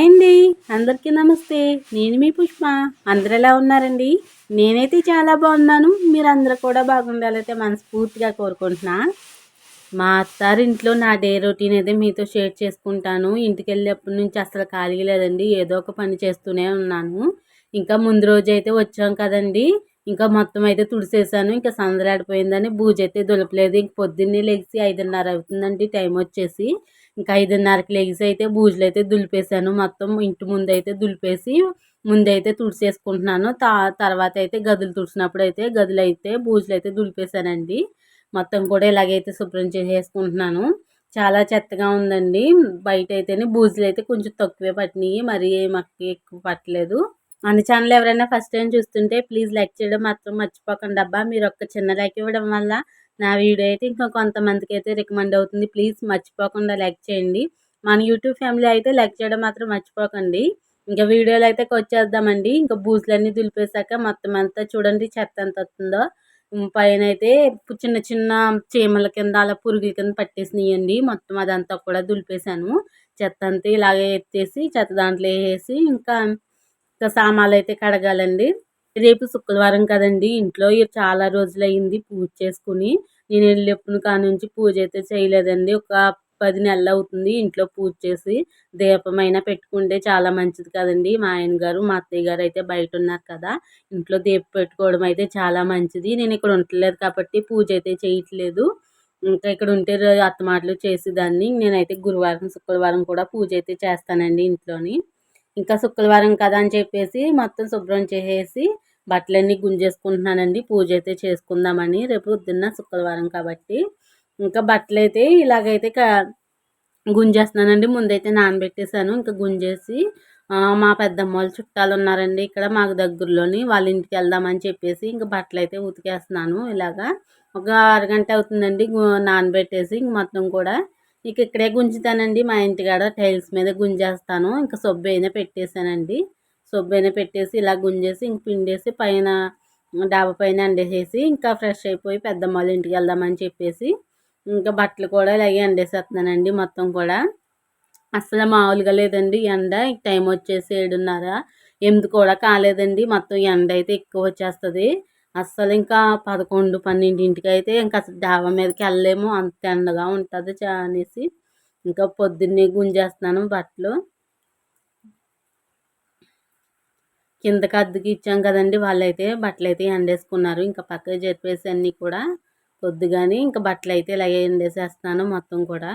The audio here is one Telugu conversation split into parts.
హాయ్ అండి. అందరికీ నమస్తే. నేను మీ పుష్ప. అందరు ఎలా ఉన్నారండి? నేనైతే చాలా బాగున్నాను. మీరు అందరూ కూడా బాగుండాలైతే మనస్ఫూర్తిగా కోరుకుంటున్నా. మా అత్తారింట్లో నా డే రొటీన్ అయితే మీతో షేర్ చేసుకుంటాను. ఇంటికి వెళ్ళేప్పటి నుంచి అసలు ఖాళీ లేదండి. ఏదో ఒక పని చేస్తూనే ఉన్నాను. ఇంకా ముందు రోజు అయితే వచ్చాం కదండి. ఇంకా మొత్తం అయితే తుడిసేసాను. ఇంకా సందలాడిపోయిందని బూజ అయితే దులపలేదు. ఇంక పొద్దున్నే లెగిసి ఐదున్నర అవుతుందండి టైం వచ్చేసి. ఇంకా ఐదున్నరకి లెగిసి అయితే బూజులు అయితే దులిపేశాను మొత్తం ఇంటి ముందు అయితే దులిపేసి ముందైతే తుడిచేసుకుంటున్నాను తా తర్వాత అయితే గదులు తుడిచినప్పుడు అయితే గదులు అయితే బూజులు అయితే దులిపేశానండి మొత్తం కూడా ఇలాగైతే శుభ్రం చేసేసుకుంటున్నాను. చాలా చెత్తగా ఉందండి. బయట అయితేనే బూజులు అయితే కొంచెం తక్కువే పట్టినాయి. మరి మాకు ఎక్కువ పట్టలేదు. మన ఛానల్ ఎవరైనా ఫస్ట్ టైం చూస్తుంటే ప్లీజ్ లైక్ చేయడం మాత్రం మర్చిపోకండి అబ్బా. మీరు ఒక్క చిన్న లైక్ ఇవ్వడం వల్ల నా వీడియో అయితే ఇంకా కొంతమందికి అయితే రికమెండ్ అవుతుంది. ప్లీజ్ మర్చిపోకుండా లైక్ చేయండి. మన యూట్యూబ్ ఫ్యామిలీ అయితే లైక్ చేయడం మాత్రం మర్చిపోకండి. ఇంకా వీడియోలు అయితే వచ్చేద్దామండి ఇంకా బూజులన్నీ దులిపేశాక మొత్తం అంతా చూడండి చెత్త ఎంత వస్తుందో. పైన అయితే చిన్న చిన్న చీమల కింద అలా పురుగుల కింద పట్టేసినాయండి. మొత్తం అదంతా కూడా దులిపేశాను. చెత్త అంతా ఇలాగే ఎత్తేసి చెత్త దాంట్లో వేసేసి ఇంకా ఇంకా సామాన్లు అయితే కడగాలండి. రేపు శుక్రవారం కదండి. ఇంట్లో చాలా రోజులైంది పూజ చేసుకుని. నేను వెళ్ళినప్పుడు కానుంచి పూజ అయితే చేయలేదండి. ఒక పది నెలలు అవుతుంది ఇంట్లో పూజ చేసి దీపమైనా పెట్టుకుంటే చాలా మంచిది కదండి. మా ఆయన గారు మా అత్తయ్య గారు అయితే బయట ఉన్నారు కదా. ఇంట్లో దీపం పెట్టుకోవడం అయితే చాలా మంచిది. నేను ఇక్కడ ఉండలేదు కాబట్టి పూజ అయితే చేయట్లేదు. ఇంకా ఇక్కడ ఉంటే అత్తమాటలు చేసేదాన్ని. నేనైతే గురువారం శుక్రవారం కూడా పూజ అయితే చేస్తానండి ఇంట్లోని. ఇంకా శుక్రవారం కదా అని చెప్పేసి మొత్తం శుభ్రం చేసేసి బట్టలన్నీ గుంజేసుకుంటున్నానండి. పూజ అయితే చేసుకుందామని. రేపు పొద్దున్న శుక్రవారం కాబట్టి. ఇంకా బట్టలు అయితే ఇలాగైతే గుంజేస్తున్నానండి. ముందైతే నానబెట్టేశాను. ఇంకా గుంజేసి మా పెద్దమ్మ వాళ్ళు చుట్టాలు ఉన్నారండి ఇక్కడ మాకు దగ్గరలోని వాళ్ళ ఇంటికి వెళ్దామని చెప్పేసి ఇంకా బట్టలు అయితే ఉతికేస్తున్నాను. ఇలాగా ఒక అరగంట అవుతుందండి నానబెట్టేసి ఇంక మొత్తం కూడా ఇక ఇక్కడే గుంజుతానండి. మా ఇంటికాడ టైల్స్ మీద గుంజేస్తాను. ఇంకా సొబ్బు అయినా పెట్టేశానండి. సొబ్బు అయినా పెట్టేసి ఇలా గుంజేసి ఇంక పిండేసి పైన డాబా పైన ఎండేసేసి ఇంకా ఫ్రెష్ అయిపోయి పెద్దమ్మ వాళ్ళ ఇంటికి వెళ్దామని చెప్పేసి ఇంకా బట్టలు కూడా ఇలాగే అండేసేస్తున్నానండి మొత్తం కూడా. అసలు మామూలుగా లేదండి ఎండ. టైం వచ్చేసి ఏడున్నర. ఎనిమిది కూడా కాలేదండి. మొత్తం ఎండ అయితే ఎక్కువ వచ్చేస్తుంది. అస్సలు ఇంకా పదకొండు పన్నెండింటికి అయితే ఇంకా డాబా మీదకి వెళ్ళలేము. అంత ఎండగా ఉంటుంది చా అనేసి ఇంకా పొద్దున్నే గుంజేస్తున్నాను బట్టలు. కిందకి అద్దెకి ఇచ్చాం కదండి వాళ్ళైతే బట్టలు అయితే ఎండేసుకున్నారు. ఇంకా పక్కకి చెప్పేసి అన్నీ కూడా పొద్దుగానే ఇంకా బట్టలు అయితే ఇలాగే ఎండేసేస్తున్నాను మొత్తం కూడా.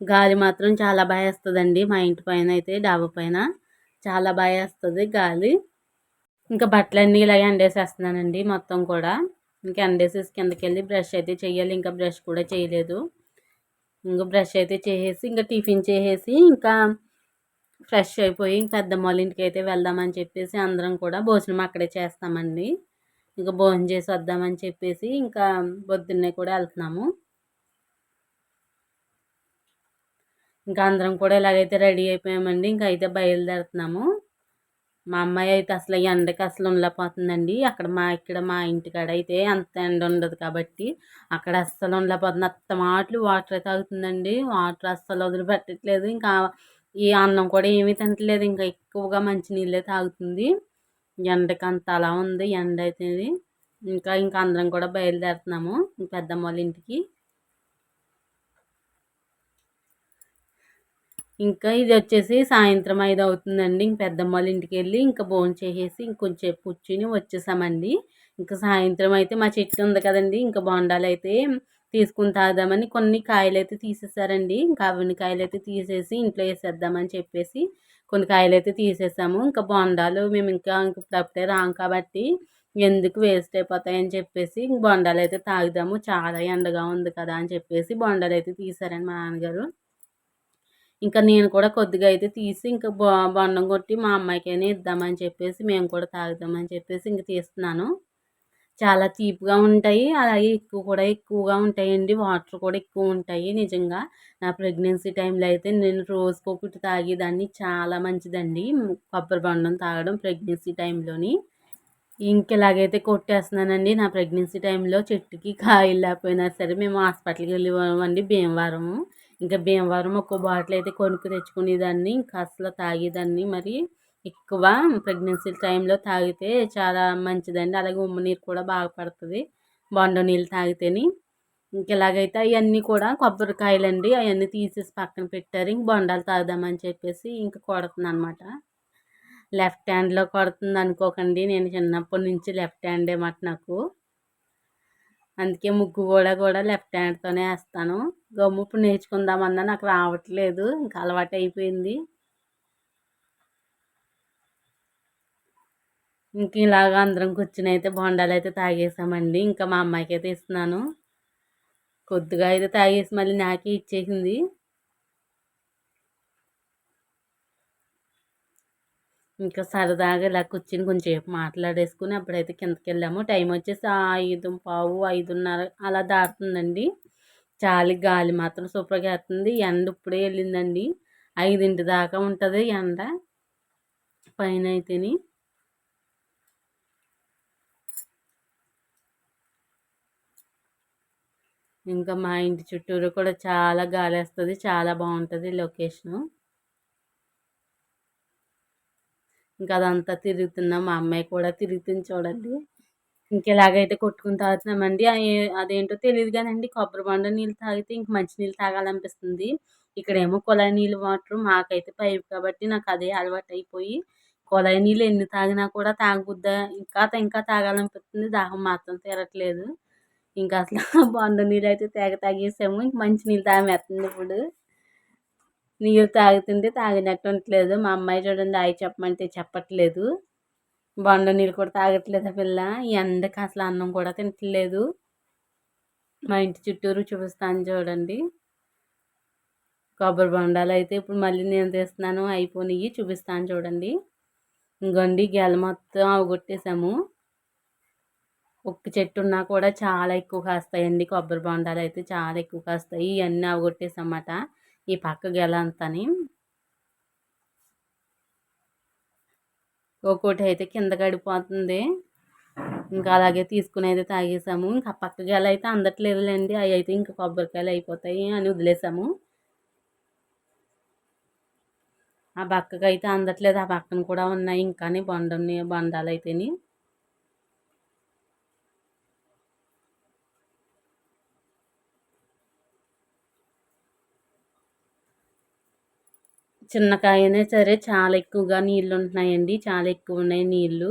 గాలి మాత్రం చాలా బాగా వేస్తుందండి మా ఇంటి పైన అయితే డాబా పైన. చాలా బాగా వేస్తుంది గాలి. ఇంకా బట్టలన్నీ ఇలాగే ఎండేసేస్తున్నానండి మొత్తం కూడా. ఇంకా ఎండేసేసి కిందకి వెళ్ళి బ్రష్ అయితే చేయాలి. ఇంకా బ్రష్ కూడా చేయలేదు. ఇంకా బ్రష్ అయితే చేసేసి ఇంకా టిఫిన్ చేసేసి ఇంకా ఫ్రెష్ అయిపోయి పెద్దమ్మ వాళ్ళ ఇంటికి అయితే వెళ్దామని చెప్పేసి అందరం కూడా భోజనం అక్కడే చేస్తామండి. ఇంకా భోజనం చేసి వద్దామని చెప్పేసి ఇంకా పొద్దున్నే కూడా వెళ్తున్నాము. ఇంకా అందరం కూడా ఇలాగైతే రెడీ అయిపోయామండి. ఇంకా అయితే బయలుదేరుతున్నాము. మా అమ్మాయి అయితే అసలు ఎండకి అసలు ఉండలేకపోతుందండి. అక్కడ మా ఇక్కడ మా ఇంటికాడ అయితే అంత ఎండ ఉండదు కాబట్టి అక్కడ అస్సలు ఉండలేకపోతుంది. అత్త మాటలు వాటర్ తాగుతుందండి. వాటర్ అస్సలు వదిలిపెట్టట్లేదు. ఇంకా ఈ అన్నం కూడా ఏమీ తినట్లేదు. ఇంకా ఎక్కువగా మంచినీళ్ళే తాగుతుంది. ఎండకి అంత అలా ఉంది. ఎండ అయితే ఇంకా ఇంకా అందరం కూడా బయలుదేరుతున్నాము. పెద్దమ్మ వాళ్ళ ఇంటికి. ఇంకా ఇది వచ్చేసి సాయంత్రం ఐదు అవుతుందండి. ఇంక పెద్దమ్మ వాళ్ళ ఇంటికి వెళ్ళి ఇంకా భోజనం చేసేసి ఇంకొంచెం కూర్చుని వచ్చేసామండి. ఇంకా సాయంత్రం అయితే మా చెట్టు ఉంది కదండి. ఇంకా బొండాలు అయితే తీసుకుని తాగుదామని కొన్ని కాయలు అయితే తీసేసారండి. ఇంకా అవన్నీ కాయలు అయితే తీసేసి ఇంట్లో వేసేద్దామని చెప్పేసి కొన్ని కాయలు అయితే తీసేసాము. ఇంకా బొండాలు మేము ఇంకా ఇప్పుడప్పుడే రాం కాబట్టి ఎందుకు వేస్ట్ అయిపోతాయని చెప్పేసి బొండాలు అయితే తాగుదాము. చాలా ఎండగా ఉంది కదా అని చెప్పేసి బొండాలు అయితే తీసారండి మా నాన్నగారు. ఇంకా నేను కూడా కొద్దిగా అయితే తీసి ఇంకా బొండం కొట్టి మా అమ్మాయికైనా ఇద్దామని చెప్పేసి మేము కూడా తాగుదామని చెప్పేసి ఇంక తీస్తున్నాను. చాలా తీపిగా ఉంటాయి. అలాగే ఎక్కువ కూడా ఎక్కువగా ఉంటాయండి. వాటర్ కూడా ఎక్కువ ఉంటాయి నిజంగా. నా ప్రెగ్నెన్సీ టైంలో అయితే నేను రోజుకొకటి తాగేదాన్ని చాలా మంచిదండి. కొబ్బరి బొండం తాగడం ప్రెగ్నెన్సీ టైంలోని. ఇంక ఇలాగైతే కొట్టేస్తున్నానండి నా ప్రెగ్నెన్సీ టైంలో చెట్టుకి కాయలు లేకపోయినా సరే మేము హాస్పిటల్కి వెళ్ళేవాళ్ళం భీమవరము ఇంకా భీమవరం ఒక బాటిల్ అయితే కొనుక్కు తెచ్చుకునేదాన్ని ఇంకా అసలు తాగేదాన్ని. మరి ఎక్కువ ప్రెగ్నెన్సీ టైంలో తాగితే చాలా మంచిదండి. అలాగే ఉమ్మ నీరు కూడా బాగా పడుతుంది బొండ నీళ్ళు తాగితేని. ఇంక ఇలాగైతే అవన్నీ కూడా కొబ్బరికాయలండి అవన్నీ తీసేసి పక్కన పెట్టారు. ఇంక బొండాలు తాగుదామని చెప్పేసి ఇంక కొడుతుంది అనమాట లెఫ్ట్ హ్యాండ్లో కొడుతుంది అనుకోకండి. నేను చిన్నప్పటి నుంచి లెఫ్ట్ హ్యాండే మాట నాకు. అందుకే ముగ్గు కూడా కూడా లెఫ్ట్ హ్యాండ్తోనే వేస్తాను. గమ్ము ఇప్పుడు నేర్చుకుందామన్నా నాకు రావట్లేదు ఇంకా అలవాటు అయిపోయింది. ఇంక ఇలాగ అందరం కూర్చుని అయితే బొండాలు అయితే తాగేసామండి. ఇంకా మా అమ్మాయికి అయితే ఇస్తున్నాను. కొద్దిగా అయితే తాగేసి మళ్ళీ నాకే ఇచ్చేసింది. ఇంకా సరదాగా ఇలా కూర్చుని కొంచెంసేపు మాట్లాడేసుకుని అప్పుడైతే కిందకి వెళ్ళాము టైం వచ్చేసి ఐదు పావు ఐదున్నర అలా దాటుతుందండి. చాలి గాలి మాత్రం సూపర్గా వేస్తుంది ఎండ ఇప్పుడే వెళ్ళిందండి. ఐదింటి దాకా ఉంటుంది ఎండ. పైన అయితేని. ఇంకా మా ఇంటి చుట్టూరు కూడా చాలా గాలి వేస్తుంది. చాలా బాగుంటుంది లొకేషను. ఇంకా అదంతా తిరుగుతున్నాం. మా అమ్మాయి కూడా తిరుగుతుంది చూడండి. ఇంకెలాగైతే కొట్టుకుని తాగుతున్నామండి. అదేంటో తెలియదు కానండి. కొబ్బరి బొండ నీళ్ళు తాగితే ఇంక మంచి నీళ్ళు తాగాలనిపిస్తుంది. ఇక్కడేమో కుళాయి నీళ్ళు వాటర్ మాకైతే పైపు కాబట్టి నాకు అదే అలవాటు అయిపోయి కుళాయి నీళ్ళు ఎన్ని తాగినా కూడా తాగబుద్ద? ఇంకా ఇంకా తాగాలనిపిస్తుంది. దాహం మాత్రం తీరట్లేదు. ఇంకా అసలు బండ నీళ్ళు అయితే తేగ తాగేసాము. ఇంక మంచి నీళ్ళు తాగేస్తుంది ఇప్పుడు. నీళ్ళు తాగుతుంటే తాగినట్టు ఉండట్లేదు. మా అమ్మాయి చూడండి అవి చెప్పమంటే చెప్పట్లేదు. బొండ నీళ్ళు కూడా తాగట్లేదు పిల్ల? ఈ ఎండకి అసలు అన్నం కూడా తినట్లేదు. మా ఇంటి చుట్టూరు చూపిస్తాను చూడండి. కొబ్బరి బొండాలు అయితే ఇప్పుడు మళ్ళీ నేను తీస్తున్నాను. అయిపోయినాయి చూపిస్తాను చూడండి. ఇంకోండి గెల మొత్తం అవగొట్టేసాము ఒక్క చెట్టు ఉన్నా కూడా చాలా ఎక్కువ కాస్తాయండి. కొబ్బరి బొండాలు అయితే చాలా ఎక్కువ కాస్తాయి. ఇవన్నీ అవగొట్టేసన్నమాట ఈ పక్క గెల అంతని? ఒక్కోటి అయితే కింద గడిపోతుంది. ఇంకా అలాగే తీసుకుని అయితే తాగేసాము. ఇంకా పక్క గెల అయితే అందట్లేదులేండి. అవి అయితే ఇంకా కొబ్బరికాయలు అయిపోతాయి అని వదిలేసాము. ఆ పక్కకి అయితే అందట్లేదు. ఆ పక్కన కూడా ఉన్నాయి. ఇంకానే బండ బండాలు అయితేని. చిన్నకాయనే సరే చాలా ఎక్కువగా నీళ్ళు ఉంటున్నాయండి చాలా ఎక్కువ ఉన్నాయి నీళ్ళు.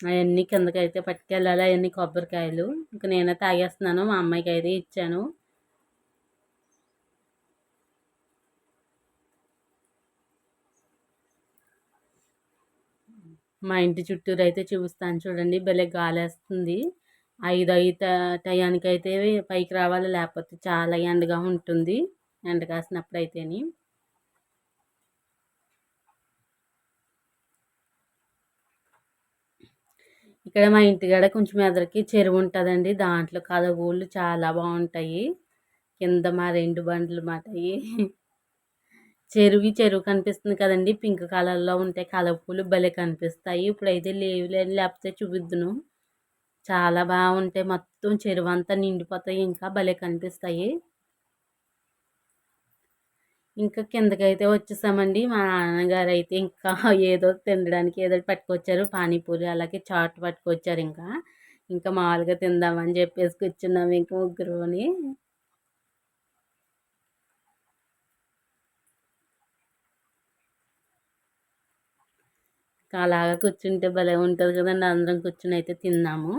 అవన్నీ కిందకైతే పట్టుకెళ్ళాలి. అవన్నీ కొబ్బరికాయలు. ఇంకా నేనే తాగేస్తున్నాను. మా అమ్మాయికి అయితే ఇచ్చాను. మా ఇంటి చుట్టూరు అయితే చూపిస్తాను చూడండి. భలే గాలేస్తుంది. ఐదు ఐదు టయానికి అయితే పైకి రావాలి. లేకపోతే చాలా ఎండగా ఉంటుంది. ఎండ కాసినప్పుడు అయితేని ఇక్కడ మా ఇంటికాడ కొంచెం ఎదరికి చెరువు ఉంటుందండి. దాంట్లో కలగూళ్ళు చాలా బాగుంటాయి. కింద మా రెండు బండ్లు మాట చెరువు చెరువు కనిపిస్తుంది కదండి. పింక్ కలర్లో ఉంటాయి కలపూలు భలే కనిపిస్తాయి. ఇప్పుడైతే లేవు లేకపోతే చూపిద్దును. చాలా బాగుంటాయి. మొత్తం చెరువు అంతా నిండిపోతాయి. ఇంకా భలే కనిపిస్తాయి. ఇంకా కిందకైతే వచ్చేసామండి. మా నాన్నగారు అయితే ఇంకా ఏదో తినడానికి ఏదో పట్టుకొచ్చారు. పానీపూరి అలాగే చాట్ పట్టుకొచ్చారు ఇంకా. ఇంకా మామూలుగా తిందామని చెప్పేసి కూర్చున్నాము ఇంకా ముగ్గురుని. అలాగా కూర్చుంటే భలే ఉంటుంది కదండి. అందరం కూర్చుని అయితే తిన్నాము.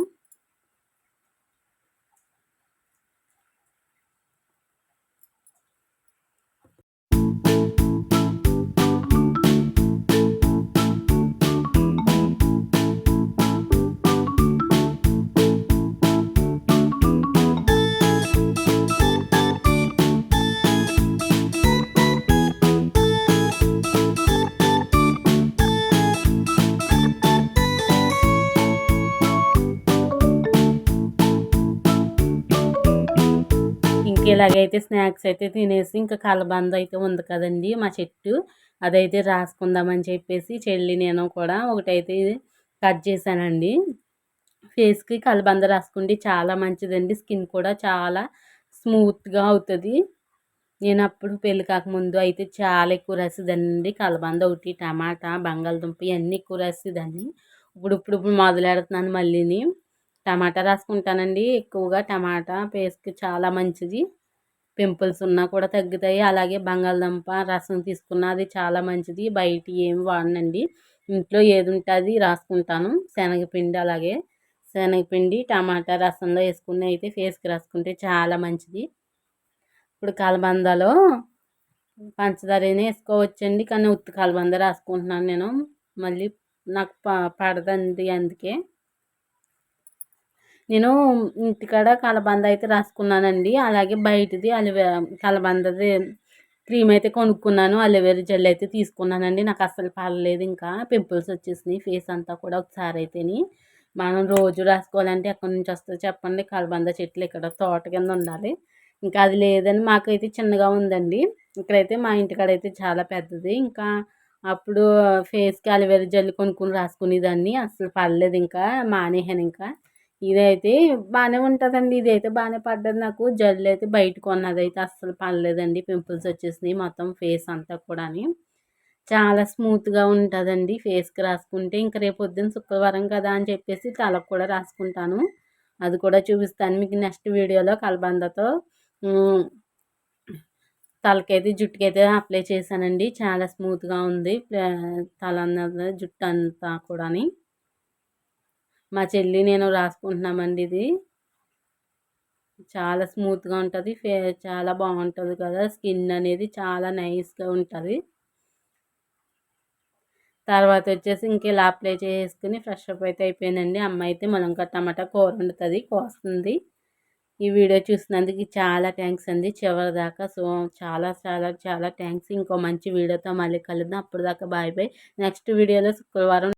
ఇలాగైతే స్నాక్స్ అయితే తినేసి ఇంకా కలబంద అయితే ఉంది కదండి మా చెట్టు. అదైతే రాసుకుందామని చెప్పేసి చెల్లి నేను కూడా ఒకటైతే కట్ చేశానండి. ఫేస్కి కలబంద రాసుకుంటే చాలా మంచిదండి. స్కిన్ కూడా చాలా స్మూత్గా అవుతుంది. నేను అప్పుడు పెళ్ళి కాకముందు అయితే చాలా ఎక్కువ రాసేదండి కలబంద ఒకటి టమాటా బంగాళదుంప ఇవన్నీ ఎక్కువ రాసేదాన్ని. ఇప్పుడు ఇప్పుడు ఇప్పుడు మొదలెడుతున్నాను మళ్ళీని. టమాటా రాసుకుంటానండి. ఎక్కువగా టమాటా ఫేస్కి చాలా మంచిది. పింపుల్స్ ఉన్నా కూడా తగ్గుతాయి. అలాగే బంగాళదుంప రసం తీసుకున్న అది చాలా మంచిది. బయట ఏమి వాడనండి. ఇంట్లో ఏది ఉంటే అది రాసుకుంటాను. శనగపిండి అలాగే శనగపిండి టమాటా రసంలో వేసుకుని అయితే ఫేస్కి రాసుకుంటే చాలా మంచిది. ఇప్పుడు కలబందలో పంచదారనే వేసుకోవచ్చండి. కానీ ఉత్తి కలబంద రాసుకుంటున్నాను నేను. మళ్ళీ నాకు ప పడదండి అందుకే. నేను ఇంటికాడ కలబంద అయితే రాసుకున్నానండి. అలాగే బయటది అలివే కలబందది క్రీమ్ అయితే కొనుక్కున్నాను. అలోవేరా జెల్ అయితే తీసుకున్నానండి. నాకు అస్సలు పర్లేదు ఇంకా. పింపుల్స్ వచ్చేసినాయి ఫేస్ అంతా కూడా ఒకసారి అయితేని. మనం రోజు రాసుకోవాలంటే ఎక్కడి నుంచి వస్తుందో చెప్పండి. కలబంద చెట్లు ఇక్కడ తోట కింద ఉండాలి. ఇంకా అది లేదని మాకైతే చిన్నగా ఉందండి. ఇక్కడైతే మా ఇంటికాడ అయితే చాలా పెద్దది. ఇంకా అప్పుడు ఫేస్కి అలోవేరా జెల్ కొనుక్కుని రాసుకునేదాన్ని. అసలు పర్లేదు ఇంకా. మానేహాను ఇంకా. ఇదైతే బాగానే ఉంటుందండి. ఇదైతే బాగానే పడ్డది నాకు. జల్లు అయితే బయట కొన్నది అయితే అస్సలు పడలేదండి. పింపుల్స్ వచ్చేసినాయి మొత్తం ఫేస్ అంతా కూడా చాలా స్మూత్గా ఉంటుందండి ఫేస్కి రాసుకుంటే. ఇంకా రేపు పొద్దున్న శుక్రవారం కదా అని చెప్పేసి తలకు కూడా రాసుకుంటాను. అది కూడా చూపిస్తాను. మీకు నెక్స్ట్ వీడియోలో కలబందతో తలకైతే జుట్టుకైతే అప్లై చేశానండి. చాలా స్మూత్గా ఉంది. తల జుట్టు అంతా కూడా మా చెల్లి నేను రాసుకుంటున్నామండి ఇది. చాలా స్మూత్గా ఉంటుంది. ఫే చాలా బాగుంటుంది కదా. స్కిన్ అనేది చాలా నైస్గా ఉంటుంది. తర్వాత వచ్చేసి ఇంక ఇలా అప్లై చేసుకుని ఫ్రెష్ అప్ అయితే అయిపోయిందండి. అమ్మ అయితే ములంక టమాటా కూర వండుతుంది కోస్తుంది. ఈ వీడియో చూసినందుకు చాలా థ్యాంక్స్ అండి. చివరి దాకా సో చాలా చాలా చాలా థ్యాంక్స్ ఇంకో మంచి వీడియోతో మళ్ళీ కలుద్దాం. అప్పుడు దాకా బాయ్ బాయ్. నెక్స్ట్ వీడియోలో శుక్రవారం